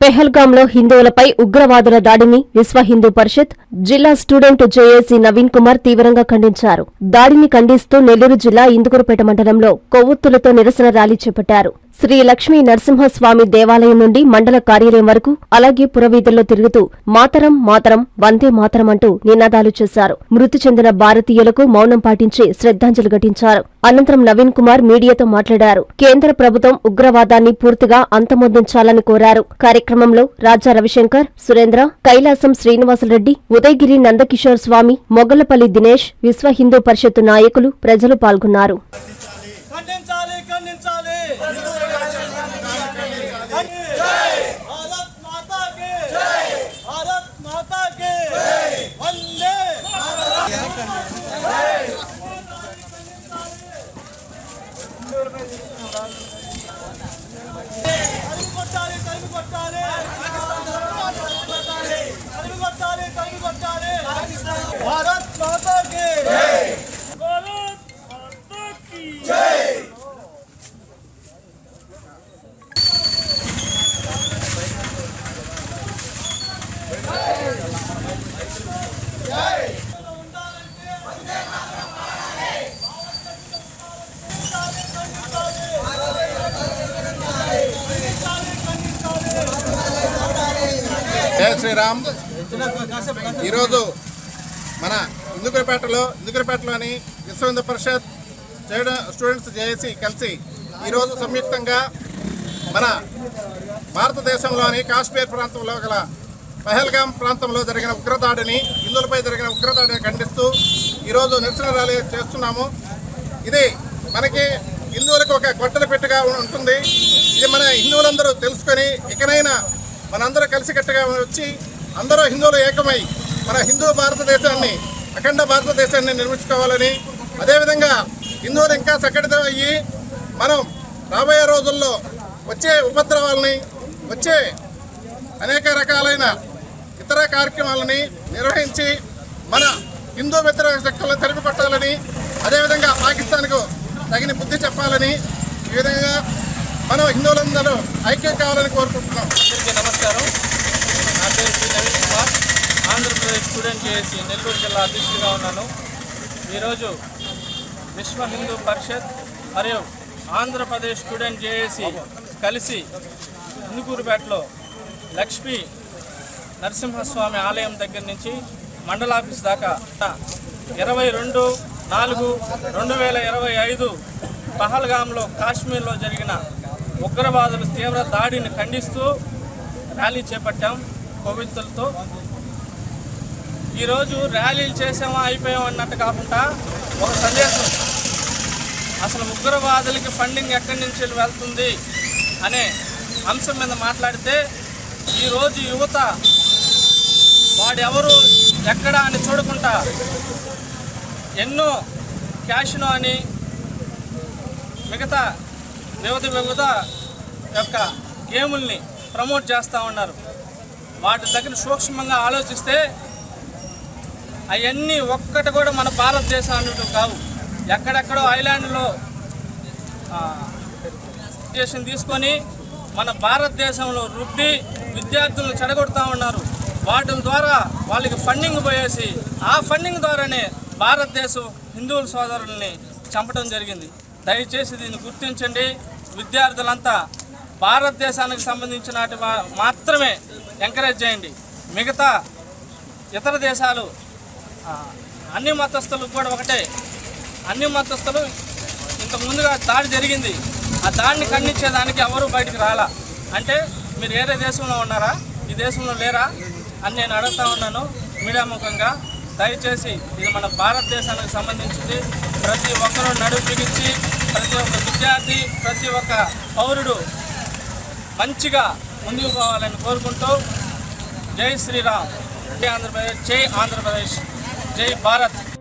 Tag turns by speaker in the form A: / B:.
A: పెహల్గాంలో హిందువులపై ఉగ్రవాదుల దాడిని విశ్వ హిందూ పరిషత్ జిల్లా స్టూడెంట్ జేఏసీ నవీన్ కుమార్ తీవ్రంగా ఖండించారు. దాడిని ఖండిస్తూ నెల్లూరు జిల్లా ఇందుకూరుపేట మండలంలో కొవ్వొత్తులతో నిరసన ర్యాలీ చేపట్టారు. శ్రీ లక్ష్మీ నరసింహస్వామి దేవాలయం నుండి మండల కార్యాలయం వరకు అలాగే పురవీధుల్లో తిరుగుతూ మాతరం మాతరం వందే మాతరం అంటూ నినాదాలు చేశారు. మృతి చెందిన భారతీయులకు మౌనం పాటించి శ్రద్ధాంజలి ఘటించారు. అనంతరం నవీన్ కుమార్ మీడియాతో మాట్లాడారు. కేంద్ర ప్రభుత్వం ఉగ్రవాదాన్ని పూర్తిగా అంతమొందించాలని కోరారు. కార్యక్రమంలో రాజా రవిశంకర్ సురేంద్ర కైలాసం శ్రీనివాసరెడ్డి ఉదయగిరి నందకిషోర్ స్వామి మొగలపల్లి దినేష్ విశ్వ హిందూ పరిషత్తు నాయకులు ప్రజలు పాల్గొన్నారు.
B: Thank
C: you. శ్రీరామ్. ఈరోజు మన ఇందుకరపేటలో ఇందుకరపేటలోని విశ్వ హిందూ పరిషత్ స్టూడెంట్స్ జేఏసీ కలిసి ఈరోజు సంయుక్తంగా మన భారతదేశంలోని కాశ్మీర్ ప్రాంతంలో గల పహల్గాం ప్రాంతంలో జరిగిన ఉగ్రదాడిని హిందువులపై జరిగిన ఉగ్రదాడిని ఖండిస్తూ ఈరోజు నిరసన ర్యాలీ చేస్తున్నాము. ఇది మనకి హిందువులకు ఒక గొడ్డల పెట్టుగా ఉంటుంది. ఇది మన హిందువులందరూ తెలుసుకొని ఇకనైనా మనందరూ కలిసికట్టుగా వచ్చి అందరూ హిందువులు ఏకమై మన హిందూ భారతదేశాన్ని అఖండ భారతదేశాన్ని నిర్మించుకోవాలని అదేవిధంగా హిందువులు ఇంకా సంఘటితం అయ్యి మనం రాబోయే రోజుల్లో వచ్చే ఉపద్రవాలని వచ్చే అనేక రకాలైన ఇతర కార్యక్రమాలని నిర్వహించి మన హిందూ మిత్ర శక్తులను తరిమి కొట్టాలని అదేవిధంగా పాకిస్తాన్కు తగిన బుద్ధి చెప్పాలని ఈ విధంగా మనం హిందువులందరూ ఐక్యం కావాలని కోరుకుంటున్నాం
B: అందరికీ నమస్కారం నా పేరు శ్రీ నవీన్ కుమార్ ఆంధ్రప్రదేశ్ స్టూడెంట్ చేసి నెల్లూరు జిల్లా అధ్యక్షుడిగా ఉన్నాను. ఈరోజు విశ్వ హిందూ పరిషత్ మరియు ఆంధ్రప్రదేశ్ స్టూడెంట్ చేసి కలిసి ఇందుకూరుపేటలో లక్ష్మీ నరసింహస్వామి ఆలయం దగ్గర నుంచి మండలాఫీస్ దాకా ఇరవై రెండు నాలుగు రెండు వేల ఇరవై ఐదు పహల్గాంలో కాశ్మీర్లో జరిగిన ఉగ్రవాదుల తీవ్ర దాడిని ఖండిస్తూ ర్యాలీ చేపట్టాం కోవిత్తులతో ఈరోజు ర్యాలీలు చేసామా అయిపోయాం అన్నట్టు కాకుండా ఒక సందేశం. అసలు ఉగ్రవాదులకి ఫండింగ్ ఎక్కడి నుంచి వెళ్తుంది అనే అంశం మీద మాట్లాడితే ఈరోజు యువత వాడెవరు ఎక్కడ అని చూడకుండా ఎన్నో క్యాష్ను అని మిగతా వివిధ వివిధ యొక్క గేముల్ని ప్రమోట్ చేస్తూ ఉన్నారు. వాటి దగ్గర సూక్ష్మంగా ఆలోచిస్తే అవన్నీ ఒక్కటి కూడా మన భారతదేశం అన్నట్టు కావు. ఎక్కడెక్కడో ఐలాండ్లో దేశం తీసుకొని మన భారతదేశంలో రుబ్బి విద్యార్థులను చెడగొడతా ఉన్నారు. వాటి ద్వారా వాళ్ళకి ఫండింగ్ పోయేసి ఆ ఫండింగ్ ద్వారానే భారతదేశం హిందువుల సోదరుల్ని చంపడం జరిగింది. దయచేసి దీన్ని గుర్తించండి. విద్యార్థులంతా భారతదేశానికి సంబంధించిన మాత్రమే ఎంకరేజ్ చేయండి. మిగతా ఇతర దేశాలు అన్ని మతస్థులు కూడా ఒకటే. అన్ని మతస్థులు ఇంత ముందుగా దాడి జరిగింది. ఆ దాడిని ఖండించేదానికి ఎవరు బయటికి రాలా? అంటే మీరు వేరే దేశంలో ఉన్నారా? ఈ దేశంలో లేరా? అని నేను అడుగుతా ఉన్నాను మీడియా ముఖంగా. దయచేసి ఇది మన భారతదేశానికి సంబంధించింది. ప్రతి ఒక్కరూ నడుపు బిగించి ప్రతి ఒక్క విద్యార్థి ప్రతి ఒక్క పౌరుడు మంచిగా ముందుకు పోవాలని కోరుకుంటూ జై శ్రీరామ్. జై ఆంధ్రప్రదేశ్ జై ఆంధ్రప్రదేశ్. జై భారత్